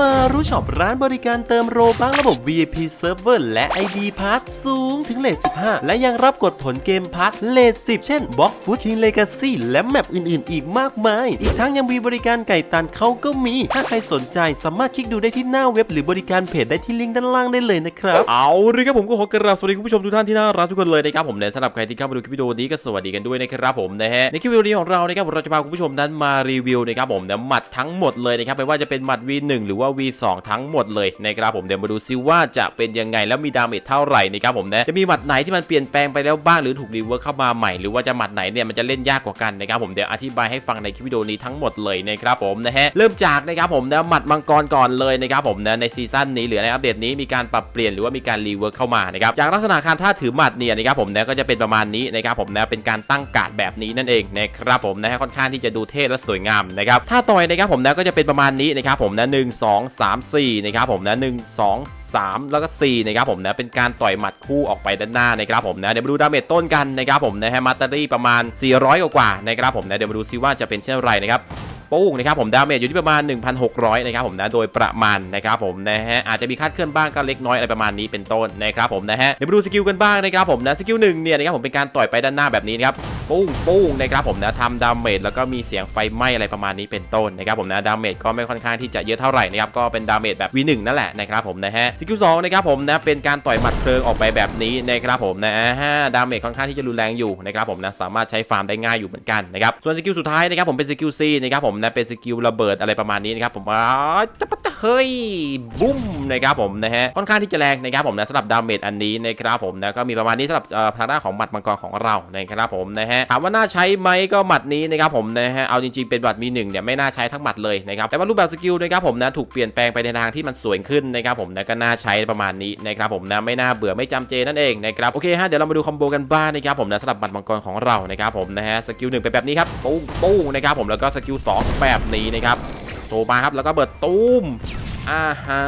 มารู้ช็อปร้านบริการเติมโรบังระบบ VIP Server และ ID Pass สูงถึงเลท15 และยังรับกดผลเกมพาร์ทเลท10 เช่น Box Food King Legacy และแมปอื่นๆ อีกมากมาย อีกทั้งยังมีบริการไก่ตันเขาก็มี ถ้าใครสนใจสามารถคลิกดูได้ที่หน้าเว็บหรือบริการเพจได้ที่ลิงก์ด้านล่างได้เลยนะครับ เอาเลยครับผมก็ขอกราบสวัสดีคุณผู้ชมทุกท่านที่น่ารักทุกคนเลยนะครับผมเนี่ยสำหรับใครที่เข้ามาดูคลิปวิดีโอนี้ก็สวัสดีกันด้วยนะครับผมนะฮะในคลิปวิดีโอนี้ของเรานะครับเราจะพาคุณผู้ชมนั้นมารีวิวนะครับผมเนี่ยหมัดทั้งหมดเลยนะครับไม่ว่าจะเป็นหมัด V1 หรือว่า V2 ทั้งหมดเลยนะครับผมเดี๋ยวมาดูซิว่าจะเป็นยังไงแล้วมีดาเมจเท่าไหร่นะครับผมนะจะมีหมัดไหนที่มันเปลี่ยนแปลงไปแล้วบ้างหรือถูกรีเวิร์คเข้ามาใหม่หรือว่าจะหมัดไหนเนี่ยมันจะเล่นยากกว่ากันนะครับผมเดี๋ยวอธิบายให้ฟังในคลิปวิดีโอนี้ทั้งหมดเลยนะครับผมนะฮะเริ่มจากนะครับผมนะหมัดมังกรก่อนเลยนะครับผมนะในซีซั่นนี้หรือในอัปเดตนี้มีการปรับเปลี่ยนหรือว่ามีการรีเวิร์คเข้ามานะครับจากลักษณะการท่าถือหมัดเนี่ยนะครับผมนะก็จะเป็นประมาณนี้นะครับผมนะเป็นการตั้งการ์ดแบบนี้นั่นเองนะครับผมนะฮะค่อนข้างที่จะดูเท่และสวยงามนะครับถ้าต่อยนะครับผมนะก็จะเป็นประมาณนี้นะครับผมนะหนึ่งสองสามสี่นะครับผมนะหนึ่งสอง3แล้วก็4นะครับผมนะเป็นการต่อยหมัดคู่ออกไปด้านหน้านะครับผมนะเดี๋ยวมาดูดาเมจต้นกันนะครับผมนะฮะมัตเตอรี่ประมาณ 400 กว่าๆนะครับผมนะเดี๋ยวมาดูซิว่าจะเป็นเช่นไรนะครับ ปุ้งนะครับผมดาเมจอยู่ที่ประมาณ 1,600นะครับผมนะโดยประมาณนะครับผมนะฮะอาจจะมีคาดเคลื่อนบ้างก็เล็กน้อยอะไรประมาณนี้เป็นต้นนะครับผมนะฮะเดี๋ยวมาดูสกิลกันบ้างนะครับผมนะสกิลหนึ่งเนี่ยนะครับผมเป็นการต่อยไปด้านหน้าแบบนี้นะครับปุ้งปุ้งนะครับผมนะทำดาเมจแล้วก็มีเสียงไฟไหม้อะไรประมาณนี้เป็นต้นนะครับผมนะดาเมจก็ไม่ค่อนข้างที่จะเยอะเท่าไหร่นะครับก็เป็นดาเมจแบบ V1 นั่นแหละนะครับผมนะฮะสกิลสองนะครับผมนะเป็นการต่อยหมัดเพลิงออกไปแบบนี้นะครับผมนะฮะดาเมจค่อนข้างที่จะรุนแรงอยู่นะครับผมนะสามารถใช้ฟาร์มได้ง่ายอยู่เหมือนกันนะครับส่วนสกิลสุดท้ายนะครับผมเป็นสกิล C นะครับผมนะเป็นสกิลระเบิดอะไรประมาณนี้นะครับผมอ่าจะปะจะเฮ้ยบุ้มนะครับผมนะฮะค่อนข้างที่จะแรงนะครับผมนะสำหรับดาเมจอันนี้นะครับผมนะก็มีประมาณนี้สำหรับเอ่อทางด้านของหมัดมังกรของเรานะครับผมนะฮะถามว่าน่าใช้ไหมก็หมัดนี้นะครับผมนะฮะเอาจริงๆเป็นหมัดมีหนึ่งเนี่ยไม่น่าใช้ทั้งหมัดเลยนะครับแต่ว่ารูปแบบสกิลนะครับผมนะถูกเปลี่ยนแปลงไปในทางที่มันสวยขึ้นนะครับผมนะก็น่าใช้ประมาณนี้นะครับผมนะไม่น่าเบื่อไม่จำเจนั่นเองนะครับโอเคฮะเดี๋ยวเรามาดูคอมโบกันบ้างนะครับผมนะสำหรับหมัดมังกรของเรานะครับผมนะฮะสกิลหนึ่งเป็นแบบนี้ครับปุ้งปุ้งนะครับผมแล้วก็สกิลสองแบบนี้นะครับโตมาครับแล้วก็เบิดตูม อ่าฮะ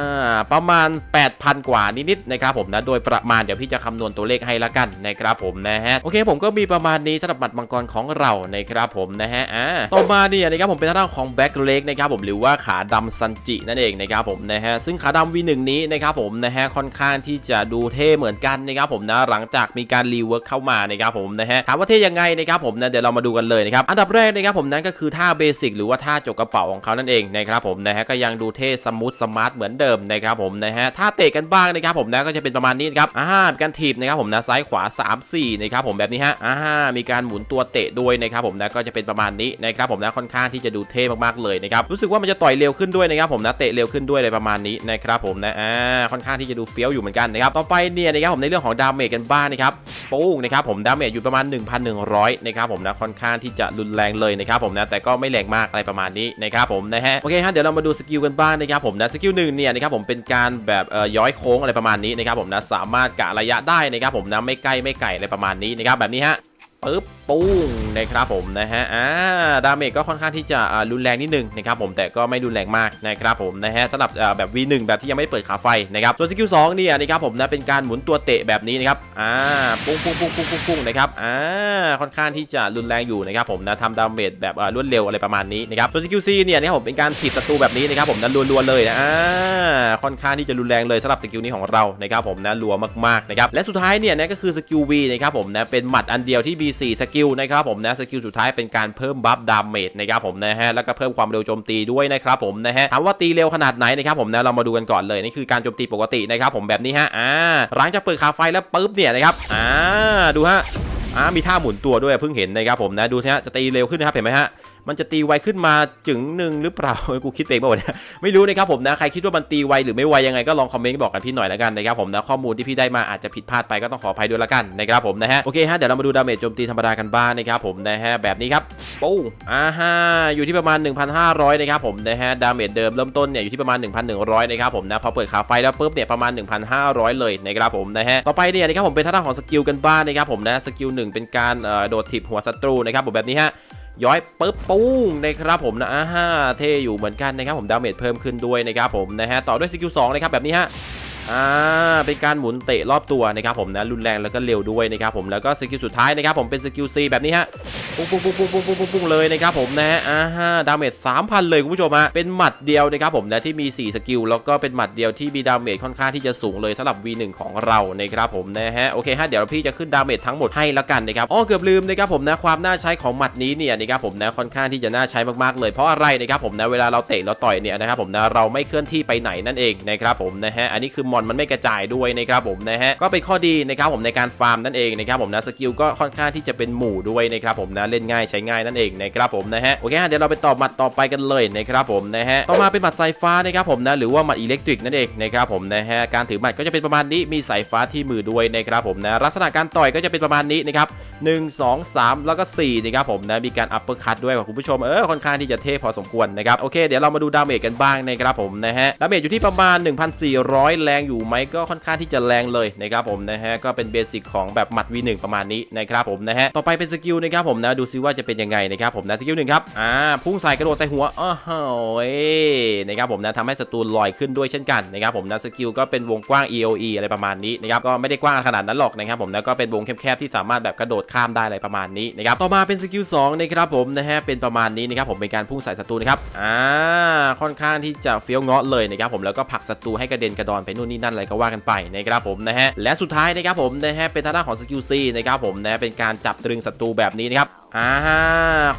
ประมาณ 8,000 กว่านิดๆนะครับผมนะโดยประมาณเดี๋ยวพี่จะคำนวณตัวเลขให้ละกันนะครับผมนะฮะโอเคผมก็มีประมาณนี้สำหรับบัตรมังกรของเรานะครับผมนะฮะอ่าต่อมาเนี่ยนะครับผมเป็นทางด้านของแบ็กเล็กนะครับผมหรือว่าขาดำซันจินั่นเองนะครับผมนะฮะซึ่งขาดำ V1 นี้นะครับผมนะฮะค่อนข้างที่จะดูเท่เหมือนกันนะครับผมนะหลังจากมีการรีเวิร์กเข้ามานะครับผมนะฮะถามว่าเท่ยังไงนะครับผมนะเดี๋ยวเรามาดูกันเลยนะครับอันดับแรกนะครับผมนั่นก็คือท่าเบสิกหรือว่าท่าจกกระเป๋าของเขานั่นเองนะครับผมนะฮะก็ยังดูเท่สมูทสมาร์ทเหมือนเดิมนะครับผมนะฮะถ้าเตะกันบ้างนะครับผมนะก็จะเป็นประมาณนี้ครับอ่าการถีบนะครับผมนะซ้ายขวา 3 4นะครับผมแบบนี้ฮะอ่ามีการหมุนตัวเตะด้วยนะครับผมนะก็จะเป็นประมาณนี้นะครับผมนะค่อนข้างที่จะดูเท่มากๆเลยนะครับรู้สึกว่ามันจะต่อยเร็วขึ้นด้วยนะครับผมนะเตะเร็วขึ้นด้วยอะไรประมาณนี้นะครับผมนะอ่าค่อนข้างที่จะดูเฟี้ยวอยู่เหมือนกันนะครับต่อไปเนี่ยนะครับผมในเรื่องของดาเมจกันบ้างนะครับปุ้งนะครับผมดาเมจอยู่ประมาณ 1,100นะครับผมนะค่อนข้างที่จะรุนแรงเลยนะครับผมนะแต่ก็ไม่แรงมากอะไรประมาณนี้นะครับผมนะฮะโอเคฮะเดี๋ยวเรามาดูสกิลกันบ้างนะครับผมนะสกิลหนึ่งเนี่ยนะครับผมเป็นการแบบเอ่อย้อยโค้งอะไรประมาณนี้นะครับผมนะสามารถกะระยะได้นะครับผมนะไม่ใกล้ไม่ไกลอะไรประมาณนี้นะครับแบบนี้ฮะ ปึ๊บปุ้งนะครับผมนะฮะอ่าดาเมจก็ค่อนข้างที่จะอ่ารุนแรงนิดนึงนะครับผมแต่ก็ไม่รุนแรงมากนะครับผมนะฮะสำหรับอ่าแบบ V1 แบบที่ยังไม่เปิดขาไฟนะครับส่วนสกิล2เนี่ยนะครับผมนะเป็นการหมุนตัวเตะแบบนี้นะครับอ่าปุ้งปุ้งปุ้งปุ้งปุ้งปุ้งนะครับอ่าค่อนข้างที่จะรุนแรงอยู่นะครับผมนะทำดาเมจแบบอ่ารวดเร็วอะไรประมาณนี้นะครับส่วนสกิล C เนี่ยนะครับผมเป็นการถีบศัตรูแบบนี้นะครับผมนะรัวๆเลยนะอ่าค่อนข้างที่จะรุนแรงเลยสำหรับสกิลนี้ของเรานะครับผมนะรัวมากๆนะครับและสุดท้ายเนี่ยนะก็คือสกิล V นะครับผมนะเป็นหมัดอันเดียวที่4 สกิลนะครับผมนะสกิลสุดท้ายเป็นการเพิ่มบัฟดาเมจนะครับผมนะฮะแล้วก็เพิ่มความเร็วโจมตีด้วยนะครับผมนะฮะถามว่าตีเร็วขนาดไหนนะครับผมนะเรามาดูกันก่อนเลยนี่คือการโจมตีปกตินะครับผมแบบนี้ฮะอ่าหลังจากเปิดคาไฟแล้วปุ๊บเนี่ยนะครับอ่าดูฮะอ่ามีท่าหมุนตัวด้วยเพิ่งเห็นนะครับผมนะดูฮะจะตีเร็วขึ้นนะครับเห็นไหมฮะ มันจะตีไวขึ้นมาจึงหนึ่งหรือเปล่ากูคิดเองเปล่าวะเนี่ยไม่รู้นะครับผมนะใครคิดว่ามันตีไวหรือไม่ไวยังไงก็ลองคอมเมนต์บอกกันพี่หน่อยแล้วกันนะครับผมนะข้อมูลที่พี่ได้มาอาจจะผิดพลาดไปก็ต้องขออภัยด้วยละกันนะครับผมนะฮะโอเคฮะเดี๋ยวเรามาดูดาเมจโจมตีธรรมดากันบ้างนะครับผมนะฮะแบบนี้ครับปุ้งอ่าฮะอยู่ที่ประมาณ 1,500นะครับผมนะฮะดาเมจเดิมเริ่มต้นเนี่ยอยู่ที่ประมาณ 1,100นะครับผมนะพอเปิดขาไฟแล้วปุ๊บเนี่ยประมาณ 1,500 เลยนะครับผมนะฮะต่อไปเนี่ยนะครับผมเป็นท่าทางของสกิลกันบ้างนะครับผมนะสกิลหนึ่งเป็นการเอ่อโดดถีบหัวศัตรูนะครับผมแบบนี้ฮะ ย้อยปึ๊บปุ้งนะครับผมนะอ่าฮะเท่อยู่เหมือนกันนะครับผมดาเมจเพิ่มขึ้นด้วยนะครับผมนะฮะต่อด้วยสกิล2นะครับแบบนี้ฮะ อ่าเป็นการหมุนเตะรอบตัวนะครับผมนะรุนแรงแล้วก็เร็วด้วยนะครับผมแล้วก็สกิลสุดท้ายนะครับผมเป็นสกิลซีแบบนี้ฮะปุ้งปุ้งปุ้งปุ้งปุ้งปุ้งปุ้งเลยนะครับผมนะฮะอ่าฮะดาเมจสามพันเลยคุณผู้ชมฮะเป็นหมัดเดียวนะครับผมนะที่มี 4 สกิลแล้วก็เป็นหมัดเดียวที่มีดาเมจค่อนข้างที่จะสูงเลยสำหรับ V1 ของเรานะครับผมนะฮะโอเคฮะเดี๋ยวพี่จะขึ้นดาเมจทั้งหมดให้แล้วกันนะครับอ๋อเกือบลืมนะครับผมนะความน่าใช้ของหมัดนี้เนี่ยนะครับผมนะค่อนข้างที่จะน่าใช้มากๆเลยเพราะอะไรนะครับผมนะเวลาเราเตะเราต่อยเนี่ยนะครับผมนะเราไม่เคลื่อนที่ไปไหนนั่นเองนะครับผมนะฮะอันนี้คือมอนมันไม่กระจายด้วยนะครับผมนะฮะก็เป็นข้อดีนะครับผมในการฟาร์มนั่นเองนะครับผมนะสกิลก็ค่อนข้างที่จะเป็นหมู่ด้วยนะครับผมนะเล่นง่ายใช้ง่ายนั่นเองนะครับผมนะฮะโอเคฮะเดี๋ยวเราไปต่อหมัดต่อไปกันเลยนะครับผมนะฮะต่อมาเป็นหมัดสายฟ้านะครับผมนะหรือว่าหมัดอิเล็กทริกนั่นเองนะครับผมนะฮะการถือหมัดก็จะเป็นประมาณนี้มีสายฟ้าที่มือด้วยนะครับผมนะลักษณะการต่อยก็จะเป็นประมาณนี้นะครับ1 2 3แล้วก็4นะครับผมนะมีการอัปเปอร์คัตด้วยของคุณผู้ชมเออค่อนข้างที่จะเท่พอสมควรนะครับโอเคเดี๋ยวเรามาดูดาเมจกันบ้างนะครับผมนะฮะดาเมจอยู่ที่ประมาณ 1,400 แรงอยู่ไหมก็ค่อนข้างที่จะแรงเลยนะครับผมนะฮะก็เป็นเบสิกของแบบหมัด V1 ประมาณนี้นะครับผมนะฮะต่อไปเป็นสกิลนะครับผมนะดูซิว่าจะเป็นยังไงนะครับผมนะสกิลหนึ่งครับอ่าพุ่งใส่กระโดดใส่หัวอ้าวโอ้ยนะครับผมนะทำให้ศัตรูลอยขึ้นด้วยเช่นกันนะครับผมนะสกิลก็เป็นวงกว้าง EOE อะไรประมาณนี้นะครับก็ไม่ได้กว้างขนาดนั้นหรอกนะครับผมนะก็เป็นวงแคบๆที่สามารถแบบกระโดดข้ามได้อะไรประมาณนี้นะครับต่อมาเป็นสกิล2นะครับผมนะฮะเป็นประมาณนี้นะครับผมเป็นการพุ่งใส่ศัตรูนะครับอ่าค่อนข้างที่จะเฟี้ยวเงาะเลยนะครับผมแล้วก็ผักศัตรูให้กระเด็นกระดอนไปนู่นนี่นั่นอะไรก็ว่ากันไปนะครับผมนะฮะและสุดท้ายนะครับผมนะฮะเป็นทางด้านของสกิลซีนะครับผมนะเป็นการจับตรึงศัตรูแบบนี้นะครับ อ่า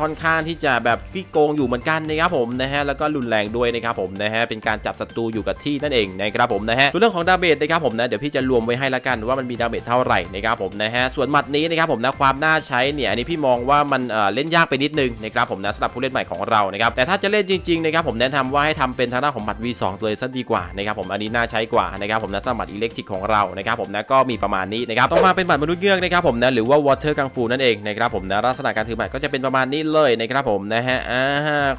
ค่อนข้างที่จะแบบขี้โกงอยู่เหมือนกันนะครับผมนะฮะแล้วก็รุนแรงด้วยนะครับผมนะฮะเป็นการจับศัตรูอยู่กับที่นั่นเองนะครับผมนะฮะส่วนเรื่องของดาเมจนะครับผมนะเดี๋ยวพี่จะรวมไว้ให้ละกันว่ามันมีดาเมจเท่าไหร่นะครับผมนะฮะส่วนหมัดนี้นะครับผมนะความน่าใช้เนี่ยอันนี้พี่มองว่ามันเออเล่นยากไปนิดนึงนะครับผมนะสำหรับผู้เล่นใหม่ของเรานะครับแต่ถ้าจะเล่นจริงๆนะครับผมแนะนำว่าให้ทำเป็นทางด้านของหมัด V2 เลยซะดีกว่านะครับผมอันนี้น่าใช้กว่านะครับผมนะสำหรับหมัดอิเล็กทริกของเรานะครับผมนะก็มีประมาณนี้นะครับต่อมาเป็นหมัดมนุษย์เงือกนะครับผมนะหรือว่า Water Kung Fu นั่นเองนะครับผมนะลักษณะการถือหมัดก็จะเป็นประมาณนี้เลยนะครับผมนะฮะอ่า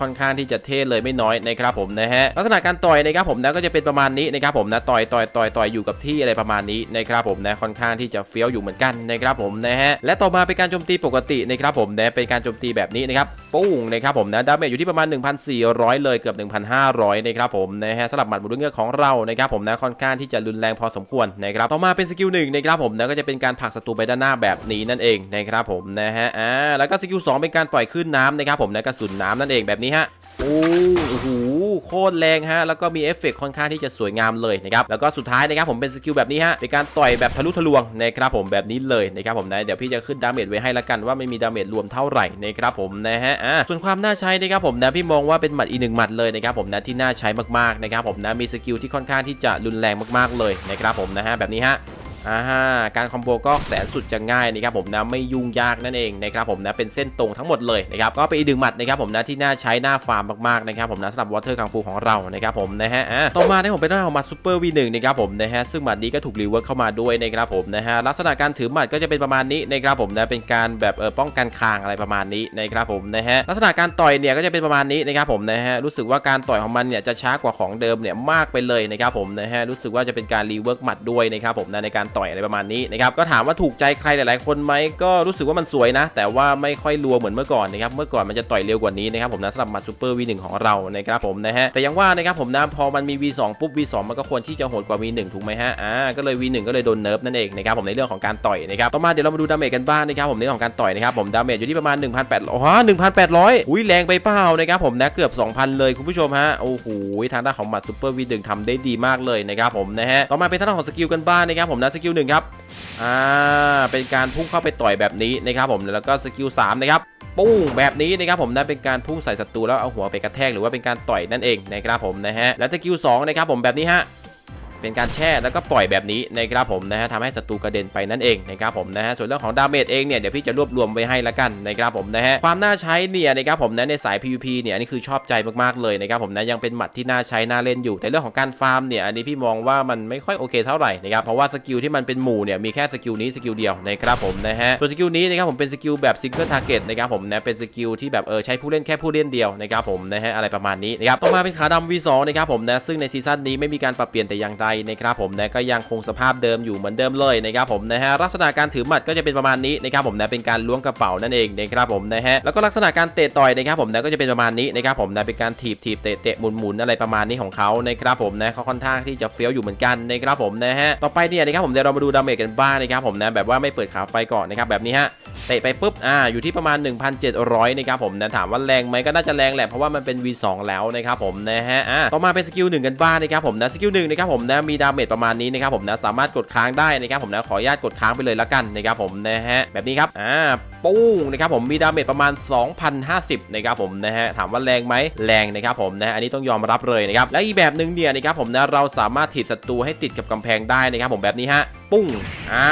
ค่อนข้างที่จะเท่เลยไม่น้อยนะครับผมนะฮะลักษณะการต่อยนะครับผมนะก็จะเป็นประมาณนี้นะครับผมนะต่อยต่อยต่อยต่อยอยู่กับที่อะไรประมาณนี้นะครับผมนะค่อนข้างที่จะเฟี้ยวอยู่เหมือนกันนะครับผมนะฮะและต่อมาเป็นการโจมตีปกตินะครับผมนะเป็นการโจมตีแบบนี้นะครับปุ้งนะครับผมนะดาเมจอยู่ที่ประมาณ 1,400 เลยเกือบ 1,500นะครับผมนะฮะสำหรับหมัดมนุษย์เงือกของเรานะครับผมนะค่อนข้างที่จะรุนแรงพอสมควรนะครับต่อมาเป็นสกิลหนึ่งนะครับผมนะก็จะเป็นการผลักศัตรูไปด้านหน้าแบบนี้นั่นเองนะครับผมนะฮะอ่าแล้วก็สกิลสองเป็นการปล่อยขึ้นน้ำนะครับผมนะกระสุนน้ำนั่นเองแบบนี้ฮะโอ้โหโคตรแรงฮะแล้วก็มีเอฟเฟกต์ค่อนข้างที่จะสวยงามเลยนะครับแล้วก็สุดท้ายนะครับผมเป็นสกิลแบบนี้ฮะเป็นการต่อยแบบทะลุทะลวงนะครับผมแบบนี้เลยนะครับผมนะเดี๋ยวพี่จะขึ้นดาเมจไว้ให้ละกันว่าไม่มีดาเมจรวมเท่าไหร่นะครับผมนะฮะอ่าส่วนความน่าใช้นะครับผมนะพี่มองว่าเป็นหมัดอีกหนึ่งหมัดเลยนะครับผมนะที่น่าใช้มากๆนะครับผมนะมีสกิลที่ค่อนข้างที่จะรุนแรงมากๆเลยนะครับผมนะฮะแบบนี้ฮะ อ่าการคอมโบก็แสนสุดจะง่ายนะครับผมนะไม่ยุ่งยากนั่นเองนะครับผมนะเป็นเส้นตรงทั้งหมดเลยนะครับก็เป็นอีกหนึ่งหมัดนะครับผมนะที่น่าใช้หน้าฟาร์มมากๆนะครับผมนะสำหรับวอเตอร์กังฟูของเรานะครับผมนะฮะต่อมาเนี่ยผมเป็นหน้าของหมัดซูเปอร์วีหนึ่งนะครับผมนะฮะซึ่งหมัดนี้ก็ถูกรีเวิร์กเข้ามาด้วยนะครับผมนะฮะลักษณะการถือหมัดก็จะเป็นประมาณนี้นะครับผมนะเป็นการแบบเออป้องกันคางอะไรประมาณนี้นะครับผมนะฮะลักษณะการต่อยเนี่ยก็จะเป็นประมาณนี้นะครับผมนะฮะรู้สึกว่าการต่อยของมันเนี่ยจะช้ากว่าของเดิมเนี่ยมากไปเลยนะครับผมนะฮะรู้สึกว่าจะเป็นการรีเวิร์กหมัดด้วยนะครับผมนะในการต่อยอะไรประมาณนี้นะครับก็ถามว่าถูกใจใครหลายๆ คนไหมก็รู้สึกว่ามันสวยนะ แต่ว่าไม่ค่อยรัวเหมือนเมื่อก่อนนะครับเมื่อก่อนมันจะต่อยเร็วกว่านี้นะครับผมนะสำหรับมัดซูเปอร์ V1 ของเรานะครับผมนะฮะแต่ยังว่านะครับผมนะพอมันมี V2 ปุ๊บ V2 มันก็ควรที่จะโหดกว่า V1 ถูกไหมฮะอ่าก็เลย V1 ก็เลยโดนเนิร์ฟนั่นเองนะครับผมในเรื่องของการต่อยนะครับต่อมาเดี๋ยวเรามาดูดาเมจกันบ้างนะครับผมในเรื่องของการต่อยนะครับผมดาเมจอยู่ที่ประมาณ 1,800อ๋อ1,800 อุ้ยแรงไปเปล่านะครับผมนะเกือบ 2,000 เลยคุณผู้ชมฮะโอ้โหทางด้านของมัดซูเปอร์ V1 ทำได้ดีมากเลยนะครับผมนะฮะต่อมาเป็นทางด้านของสกิลกันบ้างนะครับผมนะสกิลหนึ่งครับอ่าเป็นการพุ่งเข้าไปต่อยแบบนี้นะครับผมแล้วก็สกิล3นะครับปุ้งแบบนี้นะครับผมนั่นเป็นการพุ่งใส่ศัตรูแล้วเอาหัวไปกระแทกหรือว่าเป็นการต่อยนั่นเองนะครับผมนะฮะและสกิล2นะครับผมแบบนี้ฮะ เป็นการแช่แล้วก็ปล่อยแบบนี้นะครับผมนะฮะทำให้ศัตรูกระเด็นไปนั่นเองนะครับผมนะฮะส่วนเรื่องของดาเมจเองเนี่ยเดี๋ยวพี่จะรวบรวมไว้ให้ละกันนะครับผมนะฮะความน่าใช้เนี่ยนะครับผมนะในสาย PVP เนี่ยอันนี้คือชอบใจมากๆเลยนะครับผมนะยังเป็นหมัดที่น่าใช้น่าเล่นอยู่ แต่เรื่องของการฟาร์มเนี่ยอันนี้พี่มองว่ามันไม่ค่อยโอเคเท่าไหร่นะครับเพราะว่าสกิลที่มันเป็นหมู่เนี่ยมีแค่สกิลนี้สกิลเดียวนะครับผมนะฮะส่วนสกิลนี้นะครับผมเป็นสกิลแบบซิงเกิลทาร์เก็ตนะครับผมนะเป็นสกิลที่แบบเออใช้ผู้เล่นแค่ผู้เล่นเดียวนะครับผมนะฮะอะไรประมาณนี้นะครับต่อมาเป็นขาดำ V2 นะครับผมนะซึ่งในซีซั่นนี้ไม่มีการปรับเปลี่ยนแต่อย่างใดนะครับผมนะก็ยังคงสภาพเดิมอยู่เหมือนเดิมเลยนะครับผมนะฮะลักษณะการถือหมัดก็จะเป็นประมาณนี้นะครับผมนะเป็นการล้วงกระเป๋านั่นเองนะครับผมนะฮะแล้วก็ลักษณะการเตะต่อยนะครับผมนะก็จะเป็นประมาณนี้นะครับผมนะเป็นการถีบถีบเตะเตะหมุนหมุนอะไรประมาณนี้ของเขานะครับผมนะเขาค่อนข้างที่จะเฟี้ยวอยู่เหมือนกันนะครับผมนะฮะต่อไปเนี่ยนะครับผมเดี๋ยวเรามาดูดาเมจกันบ้างนะครับผมนะแบบว่าไม่เปิดขาไฟก่อนนะครับแบบนี้ฮะเตะไปปุ๊บ อ่า อยู่ที่ประมาณ 1,700 นะครับผมนะ ถามว่าแรงไหมก็น่าจะแรงแหละ เพราะว่ามันเป็น V2 แล้วนะครับผมนะฮะ อ่า ต่อมาเป็นสกิลหนึ่งกันบ้างนะครับผมนะ สกิลหนึ่งนะครับผมนะมีดาเมจประมาณนี้นะครับผมนะสามารถกดค้างได้นะครับผมนะขออนุญาตกดค้างไปเลยละกันนะครับผมนะฮะแบบนี้ครับอ่าปุ้งนะครับผมมีดาเมจประมาณ 2,050นะครับผมนะฮะถามว่าแรงไหมแรงนะครับผมนะอันนี้ต้องยอมรับเลยนะครับและอีกแบบหนึ่งเนี่ยนะครับผมนะเราสามารถถีบศัตรูให้ติดกับกำแพงได้นะครับผมแบบนี้ฮะ ปุ้งอ่า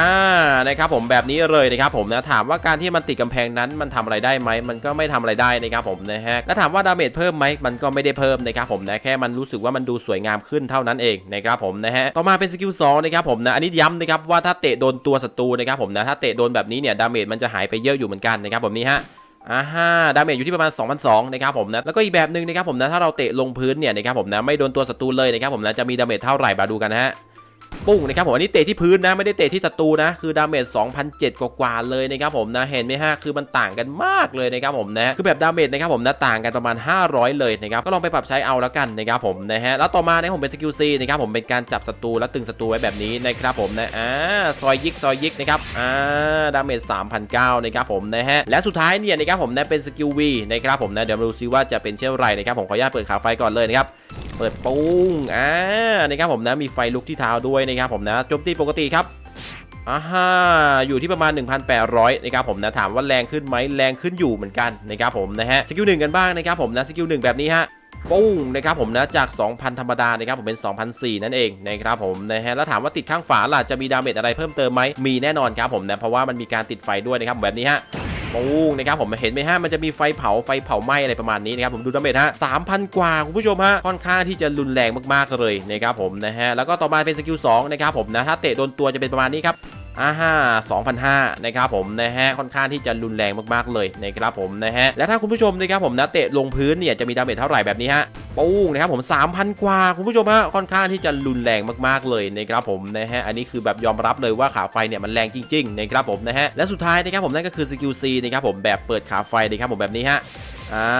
นะครับผมแบบนี้เลยนะครับผมนะถามว่าการที่มันติดกำแพงนั้นมันทำอะไรได้ไหมมันก็ไม่ทำอะไรได้นะครับผมนะฮะแล้วถามว่าดาเมจเพิ่มไหมมันก็ไม่ได้เพิ่มนะครับผมนะแค่มันรู้สึกว่ามันดูสวยงามขึ้นเท่านั้นเองนะครับผมนะฮะต่อมาเป็นสกิล2นะครับผมนะอันนี้ย้ำนะครับว่าถ้าเตะโดนตัวศัตรูนะครับผมนะถ้าเตะโดนแบบนี้เนี่ยดาเมจมันจะหายไปเยอะอยู่เหมือนกันนะครับผมนี่ฮะอ่าฮะดาเมจอยู่ที่ประมาณ2,002นะครับผมนะ แล้วก็อีกแบบหนึ่งนะครับผมนะ ถ้าเราเตะลงพื้นเนี่ยนะครับผมนะ ไม่โดนตัวศัตรูเลยนะครับผมนะ จะมีดาเมจเท่าไหร่มาดูกันฮะ ปุ้งนะครับผมอันนี้เตะที่พื้นนะไม่ได้เตะที่ศัตรูนะคือดาเมจ2,007กว่าๆเลยนะครับผมนะเห็นไหมฮะคือมันต่างกันมากเลยนะครับผมนะคือแบบดาเมจนะครับผมนะต่างกันประมาณ 500 เลยนะครับก็ลองไปปรับใช้เอาแล้วกันนะครับผมนะฮะแล้วต่อมาเนี่ยผมเป็นสกิลซีนะครับผมเป็นการจับศัตรูแล้วตึงศัตรูไว้แบบนี้นะครับผมนะอ่าซอยยิกซอยยิกนะครับอ่าดาเมจ3,009นะครับผมนะฮะและสุดท้ายเนี่ยนะครับผมนะเป็นสกิลวีนะครับผมนะเดี๋ยวมาดูซิว่าจะเป็นเช่นไรนะครับผมขออนุญาตเปิดขาไฟก่อนเลยนะครับ เปิดปุ้งอ่านะครับผมนะมีไฟลุกที่เท้าด้วยนะครับผมนะโจมตีปกติครับอ่าฮะอยู่ที่ประมาณ 1,800นะครับผมนะถามว่าแรงขึ้นไหมแรงขึ้นอยู่เหมือนกันนะครับผมนะฮะสกิลหนึ่งกันบ้างนะครับผมนะสกิลหนึ่งแบบนี้ฮะปุ้งนะครับผมนะจาก 2,000 ธรรมดานะครับผมเป็น 2,004นั่นเองนะครับผมนะฮะแล้วถามว่าติดข้างฝาล่ะจะมีดาเมจอะไรเพิ่มเติมไหมมีแน่นอนครับผมนะเพราะว่ามันมีการติดไฟด้วยนะครับแบบนี้ฮะ ปุ้งนะครับผมเห็นไหมฮะมันจะมีไฟเผาไฟเผาไหม้อะไรประมาณนี้นะครับผมดูดาเมจฮะสามพันกว่าคุณผู้ชมฮะค่อนข้างที่จะรุนแรงมากๆเลยนะครับผมนะฮะแล้วก็ต่อมาเป็นสกิล2นะครับผมนะถ้าเตะโดนตัวจะเป็นประมาณนี้ครับ อ่าฮ่า2,005นะครับผมนะฮะค่อนข้างที่จะรุนแรงมากๆเลยนะครับผมนะฮะและถ้าคุณผู้ชมนะครับผมนะเตะลงพื้นเนี่ยจะมีดาเมจเท่าไหร่แบบนี้ฮะปุ้งนะครับผม 3,000 กว่าคุณผู้ชมฮะค่อนข้างที่จะรุนแรงมากๆเลยนะครับผมนะฮะอันนี้คือแบบยอมรับเลยว่าขาไฟเนี่ยมันแรงจริงๆนะครับผมนะฮะและสุดท้ายนะครับผมนั่นก็คือสกิล C นะครับผมแบบเปิดขาไฟนะครับผมแบบนี้ฮะ อ่า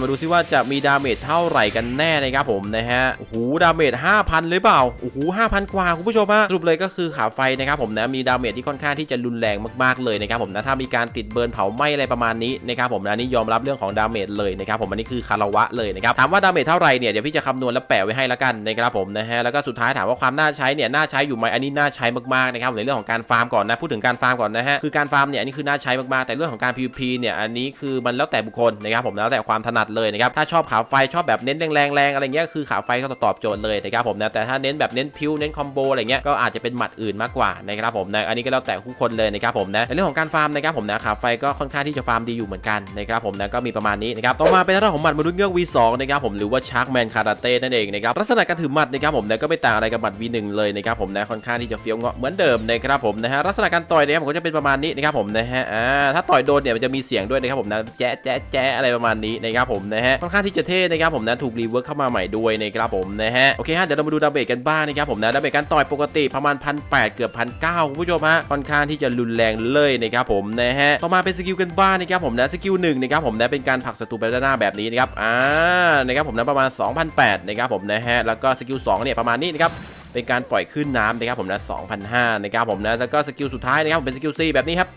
มาดูซิว่าจะมีดาเมจเท่าไหร่กันแน่นะครับผมนะฮะโอ้โหดาเมจ5,000 หรือเปล่าโอ้โห5,000 กว่าคุณผู้ชมฮะสรุปเลยก็คือขาไฟนะครับผมนะมีดาเมจที่ค่อนข้างที่จะรุนแรงมากๆเลยนะครับผมนะถ้ามีการติดเบิร์นเผาไหม้อะไรประมาณนี้นะครับผมนะนนี่ยอมรับเรื่องของดาเมจเลยนะครับผมอันนี้คือคารวะเลยนะครับถามว่าดาเมจเท่าไหร่เนี่ยเดี๋ยวพี่จะคำนวณแล้วแปะไว้ให้ละกันนะครับผมนะฮะแล้วก็สุดท้ายถามว่าความน่าใช้เนี่ยน่าใช้อยู่ไหมอันนี้น่าใช้มากๆนะครับในเรื่องของการฟาร์มก่อนนะพูดถึงการฟาร์มก่อนนะฮะคือการฟาร์มเนี่ยอันนี้คือน่าใช้มากๆแต่เรื่องของการ PVP เนี่ยอันนี้คือมันแล้วแต่บุคคลนะครับผมแล้วแต่ความถนัดเลยนะครับถ้าชอบขาไฟชอบแบบเน้นแรงๆแรงอะไรเงี้ยคือขาไฟก็ตอบโจทย์เลยนะครับผมนะแต่ถ้าเน้นแบบเน้นพิวเน้นคอมโบอะไรเงี้ยก็อาจจะเป็นหมัดอื่นมากกว่านะครับผมนะอันนี้ก็แล้วแต่คู่คนเลยนะครับผมนะในเรื่องของการฟาร์มนะครับผมนะขาไฟก็ค่อนข้างที่จะฟาร์มดีอยู่เหมือนกันนะครับผมนะก็มีประมาณนี้นะครับต่อมาเป็นเรื่องของหมัดมนุษย์เงือก V2 นะครับผมหรือว่าชาร์กแมนคาราเต้นั่นเองนะครับลักษณะการถือหมัดนะครับผมนะก็ไม่ต่างอะไรกับหมัด V1 เลยนะครับผมนะค่อนข้างที่จะเฟี้ยวเงาะเหมือนเดิมนะครับผมนะฮะลักษณะการต่อยเนี่ยผมก็จะเป็นประมาณนี้นะครับผมนะฮะอ่าถ้าต่อยโดนเนี่ยมันจะมีเสียงด้วยนะครับผมนะแจ๊ะแจ๊ะแจ๊ะอะไรประมาณนี้นะครับผมนะฮะค่อนข้างที่จะเท่นะครับผมนะถูกรีเวิร์กเข้ามาใหม่ด้วยนะครับผมนะฮะโอเคฮะเดี๋ยวเรามาดูดาเมจกันบ้างนะครับผมนะดาเมจการต่อยปกติประมาณพันแเกือบพันเคุณผู้ชมฮะค่อนข้างที่จะรุนแรงเลยนะครับผมนะฮะต่อมาเป็นสกิลกันบ้างนะครับผมนะสกิลหนึ่งนะครับผมนะเป็นการผลักศัตรูไปด้านหน้าแบบนี้นะครับอ่านะครับผมนะประมาณ2,008นะครับผมนะฮะแล้วก็สกิล2เนี่ยประมาณนี้นะครับเป็นการปล่อยขึ้นน้ำนะครับผมนะ2,005นะครับผมนะแล้วก็สกิลสุดท้ายนะครับผมเป็นสกิล C แบบนี้ครับ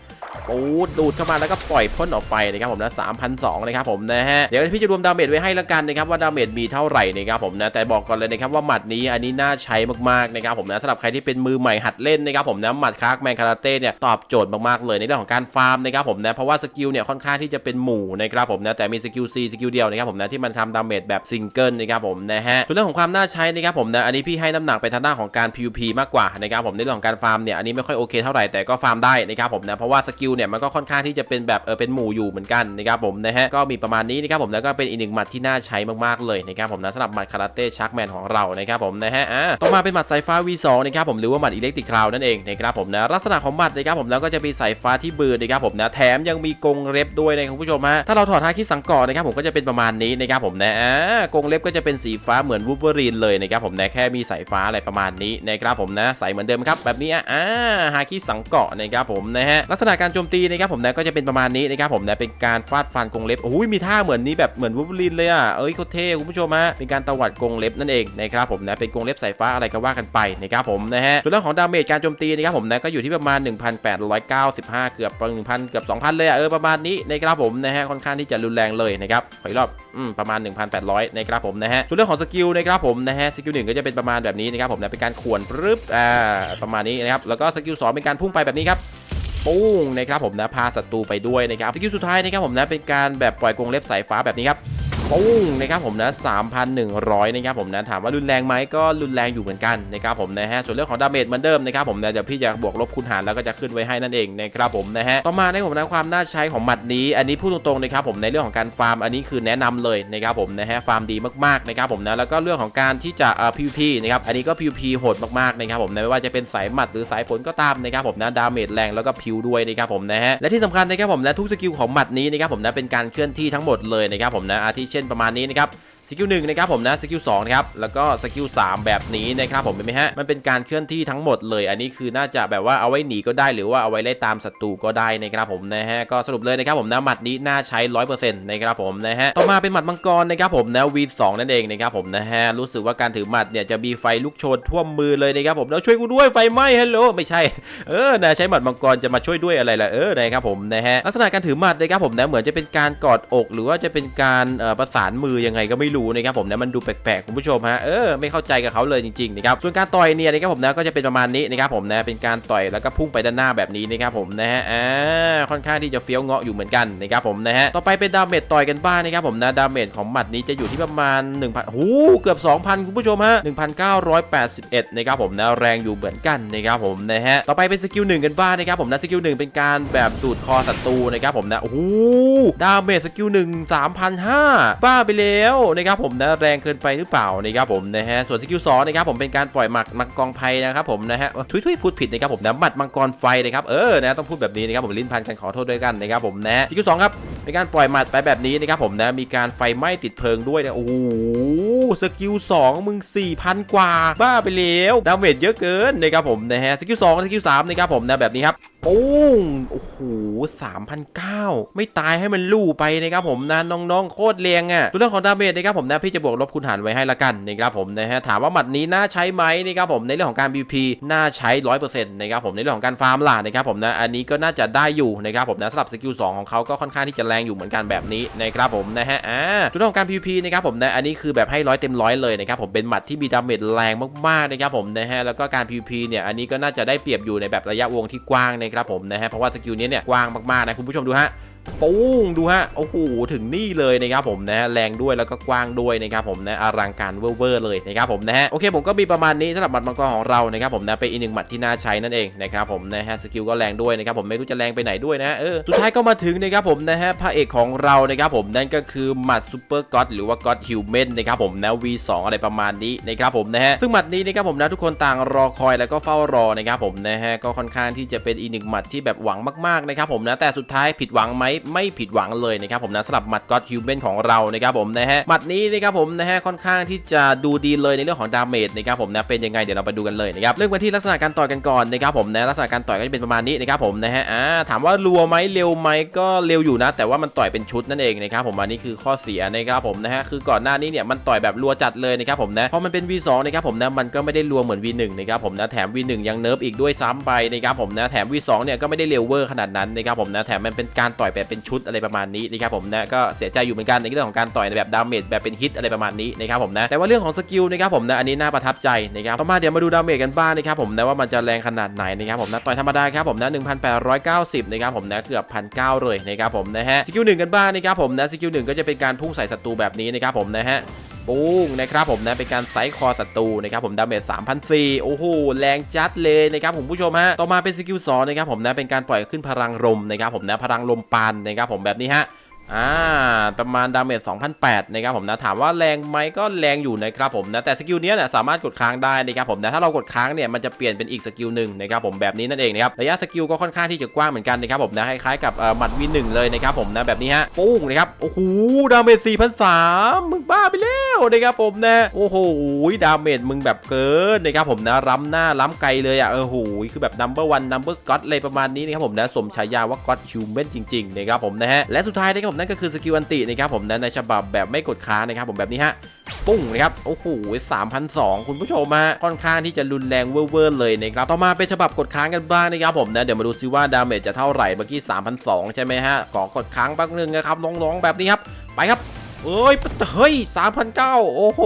ปูดดูดเข้ามาแล้วก็ปล่อยพ่นออกไปนะครับผมนะ3,002นะครับผมนะฮะเดี๋ยวพี่จะรวมดาเมจไว้ให้ละกันนะครับว่าดาเมจมีเท่าไหร่นะครับผมนะแต่บอกก่อนเลยนะครับว่าหมัดนี้อันนี้น่าใช้มากๆนะครับผมนะสำหรับใครที่เป็นมือใหม่หัดเล่นนะครับผมนะหมัดคาร์กแมนคาราเต้เนี่ยตอบโจทย์มากๆเลยในเรื่องของการฟาร์มนะครับผมนะเพราะว่าสกิลเนี่ยค่อนข้างที่จะเป็นหมู่นะครับผมนะแต่มีสกิล C สกิลเดียวนะครับผมนะที่มันทำดาเมจแบบซิงเกิลนะครับผมนะฮะส่วนเรื่องของความน่าใช้นะครับผมนะอันนี้พี่ให้น้ำหนักไปทางด้านของการ PVP มากกว่านะครับผมในเรื่องของการฟาร์มเนี่ยอันนี้ไม่ค่อยโอเคเท่าไหร่แต่ก็ฟาร์มได้นะครับผมนะเพราะว่าสกิกิลเนี่ยมันก็ค่อนข้างที่จะเป็นแบบเออเป็นหมู่อยู่เหมือนกันนะครับผมนะฮะก็มีประมาณนี้นะครับผมแล้วก็เป็นอีกหนึ่งหมัดที่น่าใช้มากๆเลยนะครับผมนะสำหรับหมัดคาราเต้ชักแมนของเรานะครับผมนะฮะอ่าต่อมาเป็นหมัดสายฟ้า V2 นะครับผมหรือว่าหมัดอิเล็กตริกคลาวนั่นเองนะครับผมนะลักษณะของหมัดนะครับผมแล้วก็จะมีสายฟ้าที่บืนนะครับผมนะแถมยังมีกรงเล็บด้วยนะครับคุณผู้ชมฮะถ้าเราถอดฮาคิสังกอนะครับผมก็จะเป็นประมาณนี้นะครับผมนะอ่ากรงเล็บก็จะเป็นสีฟ้าเหมือนวูเวอรีนเลยนะครับผมนะแค่มีสายฟ้าอะไรประมาณนี้นะครับผมนะใสเหมือนเดิมครับแบบนี้อ่าฮาคิสังเกาะนะครับผมนะฮะลักษณะการโจมตีนะครับผมนะก็จะเป็นประมาณนี้นะครับผมนะเป็นการฟาดฟันกรงเล็บโอ้ยมีท่าเหมือนนี้แบบเหมือนวูเวอรีนเลยอะเอ้ยโคตรเท่คุณผู้ชมฮะเป็นการตวัดกรงเล็บนั่นเองนะครับผมนะเป็นกรงเล็บสายฟ้าอะไรก็ว่ากันไปนะครับผมนะฮะส่วนเรื่องของดาเมจการโจมตีนะครับผมนะก็อยู่ที่ประมาณ 1,895 เกือบ1,000 เกือบ 2,000 เลยอะเออประมาณนี้นะครับผมนะฮะค่อนข้างที่จะรุนแรงเลยนะครับขออีกรอบอืมประมาณ 1,800นะครับผมนะฮะส่วนเรื่องของสกิลนะครับผมนะฮะสกิลหนึ่งก็จะเป็นประมาณแบบนี้นะครับผมนะเป็นการขวนปึ๊บอ่าประมาณนี้นะครับแล้วก็สกิลสองเป็นการพุ่งไปแบบนี้ครับ ปุ้งนะครับผมนะพาศัตรูไปด้วยนะครับสกิลสุดท้ายนะครับผมนะเป็นการแบบปล่อยกรงเล็บสายฟ้าแบบนี้ครับ ปุ้งนะครับผมนะ 3,100 นะครับผมนะ ถามว่ารุนแรงไหมก็รุนแรงอยู่เหมือนกันนะครับผมนะฮะ ส่วนเรื่องของดาเมจเหมือนเดิมนะครับผมนะ เดี๋ยวพี่จะบวกลบคูณหารแล้วก็จะขึ้นไว้ให้นั่นเองนะครับผมนะฮะ ต่อมาในผมนะความน่าใช้ของหมัดนี้ อันนี้พูดตรงๆนะครับผมในเรื่องของการฟาร์มอันนี้คือแนะนำเลยนะครับผมนะฮะ ฟาร์มดีมากๆนะครับผมนะ แล้วก็เรื่องของการที่จะเอ่อ PVP นะครับ อันนี้ก็ PVP โหดมากๆนะครับผมนะไม่ว่าจะเป็นสายหมัดหรือสายฝนก็ตามนะครับผมนะ ดาเมจแรงแล้วก็พิวด้วยนะครับผมนะฮะ และที่สำคัญนะครับผมนะทุกสกิลของหมัดนี้นะครับผมนะเป็นการเคลื่อนที่ทั้งหมดเลยนะครับผมนะอาทิเช่นประมาณนี้นะครับ สกิลหนึ่งนะครับผมนะสกิลสองนะครับแล้วก็สกิลสามแบบนี้นะครับผมเห็นไหมฮะมันเป็นการเคลื่อนที่ทั้งหมดเลย อันนี้คือน่าจะแบบว่าเอาไว้หนีก็ได้หรือว่าเอาไว้ไล่ตามศัตรูก็ได้นะครับผมนะฮะก็สรุปเลยนะครับผมนะหมัดนี้น่าใช้ร้อยเปอร์เซ็นต์นะครับผมนะฮะต่อมาเป็นหมัดมังกรนะครับผมนะ V2 นั่นเองนะครับผมนะฮะรู้สึกว่าการถือหมัดเนี่ยจะมีไฟลุกโชนท่วมมือเลยนะครับผมแล้วช่วยกูด้วยไฟไหม้ฮัลโหลไม่ใช่เออนะใช้หมัดมังกรจะมาช่วยด้วยอะไรล่ะเออนะครับผมนะฮะลักษณะการถือหมัดนะครับผมนะเหมือนจะเป็นการกอดอก หรือว่าจะเป็นการประสานมือยังไงก็ไม่รู้นะครับผมนะมันดูแปลกๆคุณผู้ชมฮะเออไม่เข้าใจกับเขาเลยจริงๆนะครับส่วนการต่อยเนี่ยนะครับผมนะก็จะเป็นประมาณนี้นะครับผมนะเป็นการต่อยแล้วก็พุ่งไปด้านหน้าแบบนี้นะครับผมนะฮะอ่าค่อนข้างที่จะเฟี้ยวเงาะอยู่เหมือนกันนะครับผมนะฮะต่อไปเป็นดาเมจต่อยกันบ้างนะครับผมนะดาเมจของหมัดนี้จะอยู่ที่ประมาณ 1,000หูเกือบ 2,000 คุณผู้ชมฮะ1,981นะครับผมนะแรงอยู่เหมือนกันนะครับผมนะฮะต่อไปเป็นสกิลหนึ่งกันบ้างนะครับผมนะสกิลหนึ่งเป็นการแบบดูดคอศัตรูนะครับผมนะโอ้โหดาเมจสกิลหนึ่ง3,500บ้าไปแล้วนะครับผมนะแรงเกินไปหรือเปล่านะครับผมนะฮะส่วนสกิลสองนะครับผมเป็นการปล่อยหมักมังกรไฟนะครับผมนะฮะทุยทุยๆพูดผิดนะครับผมนะหมัดมังกรไฟนะครับเออนะต้องพูดแบบนี้นะครับผมลิ้นพันกันขอโทษด้วยกันนะครับผมนะสกิลสองครับเป็นการปล่อยหมัดไปแบบนี้นะครับผมนะมีการไฟไหม้ติดเพลิงด้วยนะโอ้โห สกิลสองมึง 4,000 กว่า บ้าไปแล้วดาเมจเยอะเกินนะครับผมนะฮะสกิลสองสกิลสามนะครับผมนะแบบนี้ครับปุ้งโอ้โห3,009ไม่ตายให้มันลู่ไปนะครับผมนะน้องๆ โคตรแรงอะตัวเรื่องของดาเมจนะครับผมนะพี่จะบวกลบคูณหารไว้ให้ละกันนะครับผมนะฮะถามว่าหมัดนี้น่าใช้ไหมนะครับผมในเรื่องของการ BP น่าใช้100%นต์นะครับผมในเรื่องของการฟาร์มล่ะนะครับผมนะอันนี้ก็น่าจะได้อยู่นะครับผมนะสำหรับสกิล2ของเขาก็ค่อนข้างที่จะแรงอยู่เหมือนกันแบบนี้นะครับผมนะฮะอ่าตัวเรื่องของการ PP นะครับผมนะอันนี้คือแบบให้ร้อยเต็มร้อยเลยนะครับผมเป็นหมัดที่มีดาเมจแรงมากๆนะครับผมนะฮะแล้วก็การ PVP เนี่ยอันนี้ก็น่าจะได้เปรียบอยู่ในแบบระยะวงที่กว้างนะครับผมนะฮะเพราะว่าสกิลนี้เนี่ยกว้างมากๆนะคุณผู้ชมดูฮะ ปุ้งดูฮะโอ้โหถึงนี่เลยนะครับผมนะแรงด้วยแล้วก็กว้างด้วยนะครับผมนะอลังการเวอร์เลยนะครับผมนะฮะโอเคผมก็มีประมาณนี้สำหรับหมัดมังกรของเรานะครับผมนะเป็นอีกหนึ่งหมัดที่น่าใช้นั่นเองนะครับผมนะฮะสกิลก็แรงด้วยนะครับผมไม่รู้จะแรงไปไหนด้วยนะเออสุดท้ายก็มาถึงนะครับผมนะฮะพระเอกของเรานะครับผมนั่นก็คือหมัดซูเปอร์ก็อดหรือว่าก็อดฮิวแมนนะครับผมนะ V2 อะไรประมาณนี้นะครับผมนะฮะซึ่งหมัดนี้นะครับผมนะทุกคนต่างรอคอยแล้วก็เฝ้ารอนะครับผมนะฮะก็ค่อนข้างที่จะเป็นอีกหนึ่งหมัดที่แบบหวังมากๆนะครับผมนะแต่สุดท้ายผิดหวังไหมไม่ผิดหวังเลยนะครับผมนะสำหรับหมัดก็อดฮิวแมนของเรานะครับผมนะฮะหมัดนี้นะครับผมนะฮะค่อนข้างที่จะดูดีเลยในเรื่องของดาเมจนะครับผมนะเป็นยังไงเดี๋ยวเราไปดูกันเลยนะครับเริ่มกันที่ลักษณะการต่อยกันก่อนนะครับผมนะลักษณะการต่อยก็จะเป็นประมาณนี้นะครับผมนะฮะอ่าถามว่ารัวไหมเร็วไหมก็เร็วอยู่นะ แต่ว่ามันต่อยเป็นชุดนั่นเองนะครับผมอันนี้คือข้อเสียนะครับผมนะฮะคือก่อนหน้านี้เนี่ยมันต่อยแบบรัวจัดเลยนะครับผมนะพอมันเป็น V2 นะครับผมนะมันก็ไม่ได้รัวเหมือน V1 นะครับผมนะแถม V1 ยังเนิร์ฟอีกด้วยซ้ำไปนะครับผมนะแถม V2 เนี่ยก็ไม่ได้เร็วเวอร์ขนาดนั้นนะครับผมนะแถมมันเป็นการต่อยแบบเป็นชุดอะไรประมาณนี้นะครับผมนะก็เสียใจอยู่เหมือนกันในเรื่องของการต่อยในแบบดาเมจแบบเป็นฮิตอะไรประมาณนี้นะครับผมนะแต่ว่าเรื่องของสกิลนะครับผมนะอันนี้น่าประทับใจนะครับต่อมาเดี๋ยวมาดูดาเมจกันบ้างนะครับผมนะว่ามันจะแรงขนาดไหนนะครับผมนะต่อยธรรมดาครับผมนะ1890นะครับผมนะเกือบพันเก้าเลยนะครับผมนะฮะสกิลหนึ่งกันบ้างนะครับผมนะสกิลหนึ่งก็จะเป็นการพุ่งใส่ศัตรูแบบนี้นะครับผมนะฮะ ปุ้งนะครับผมนะเป็นการไซส์คอศัตรูนะครับผมดาเมจ3,004โอ้โหแรงจัดเลยนะครับผมผู้ชมฮะต่อมาเป็นสกิล2นะครับผมนะเป็นการปล่อยขึ้นพลังลมนะครับผมนะพลังลมปานนะครับผมแบบนี้ฮะ อ่าประมาณดาเมจ2,008นะครับผมนะถามว่าแรงไหมก็แรงอยู่นะครับผมนะแต่สกิลเนี้ยเนี่ยสามารถกดค้างได้นะครับผมนะถ้าเรากดค้างเนี่ยมันจะเปลี่ยนเป็นอีกสกิลหนึ่งนะครับผมแบบนี้นั่นเองนะครับระยะสกิลก็ค่อนข้างที่จะกว้างเหมือนกันนะครับผมนะคล้ายๆกับหมัดวีหนึ่งเลยนะครับผมนะแบบนี้ฮะปุ้งนะครับโอ้โหดาเมจ4,003มึงบ้าไปแล้วนะครับผมนะโอ้โหดาเมจมึงแบบเกินนะครับผมนะล้ำหน้าล้ำไกลเลยอะเออโหคือแบบ number one number god เลยประมาณนี้นะครับผมนะสมฉายาว่า god human จริงๆนะครับผมนะฮะและสุดท้ายนะครับผมนั่นก็คือสกิลอันตินะครับผมนในฉบับแบบไม่กดค้างนะครับผมแบบนี้ฮะปุ้งนะครับโอ้โห3,002คุณผู้ชมมาค่อนข้างที่จะรุนแรงเวอร์เลยนะครับต่อมาเป็นฉบับกดค้างกันบ้างนะครับผมนะเดี๋ยวมาดูซิว่าดาเมจจะเท่าไหร่เมื่อกี้3,002ใช่ไหมฮะขอกดค้างแป๊บนึงนะครับน้องๆแบบนี้ครับไปครับ เอ้ยเฮ้ย3,009โอ้โห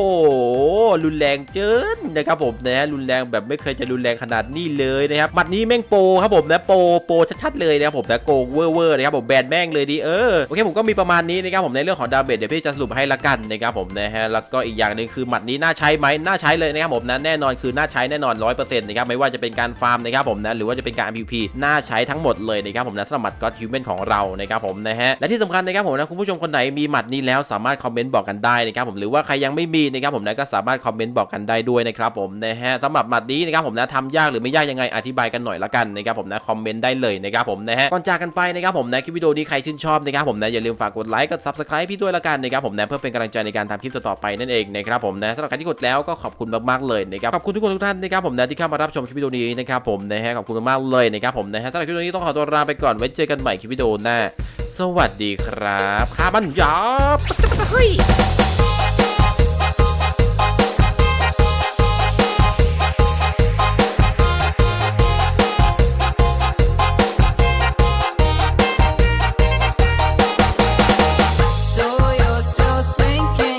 รุนแรงเกินนะครับผมนะฮะรุนแรงแบบไม่เคยจะรุนแรงขนาดนี้เลยนะครับหมัดนี้แม่งโปรครับผมนะโปโปชัดๆเลยนะครับผมนะโกงเวอร์เวอร์นะครับผมแบนแม่งเลยดีเออโอเคผมก็มีประมาณนี้นะครับผมในเรื่องของดาเมจเดี๋ยวพี่จะสรุปให้ละกันนะครับผมนะฮะแล้วก็อีกอย่างหนึ่งคือหมัดนี้น่าใช้ไหมน่าใช้เลยนะครับผมนะแน่นอนคือน่าใช้แน่นอน100%นะครับไม่ว่าจะเป็นการฟาร์มนะครับผมนะหรือว่าจะเป็นการ PVP น่าใช้ทั้งหมดเลยนะครับผมนะสำหรับหมัด God Human ของเรานะครับผมนะฮะและที่สำคัญนะครับผมนะคุณผู้ชมคนไหนมีหมัดนี้แล้วสามารถารถคอมเมนต์บอกกันได้นะครับผมหรือว่าใครยังไม่มีนะครับผมนะก็สามารถคอมเมนต์บอกกันได้ด้วยนะครับผมนะฮะสำหรับหมัดนี้นะครับผมนะทำยากหรือไม่ยากยังไงอธิบายกันหน่อยละกันนะครับผมนะคอมเมนต์ได้เลยนะครับผมนะฮะก่อนจากกันไปนะครับผมนะคลิปวิดีโอนี้ใครชื่นชอบนะครับผมนะอย่าลืมฝากกดไลค์กด subscribe พี่ด้วยละกันนะครับผมนะเพื่อเป็นกำลังใจในการทำคลิปต่อไปนั่นเองนะครับผมนะสำหรับใครที่กดแล้วก็ขอบคุณมากๆเลยนะครับขอบคุณทุกคนทุกท่านนะครับผมนะที่เข้ามารับชมคลิปวิดีโอนี้นะครับผมนะฮะขอบคุณมากๆเลยนะครับผมนะฮะสำหรับคลิปวิดีโอนี้ต้องขอตัวลาไปก่อนไว้เจอกันใหม่คลิปวิดีโอหน้า สวัสดีครับข้าบัญญับ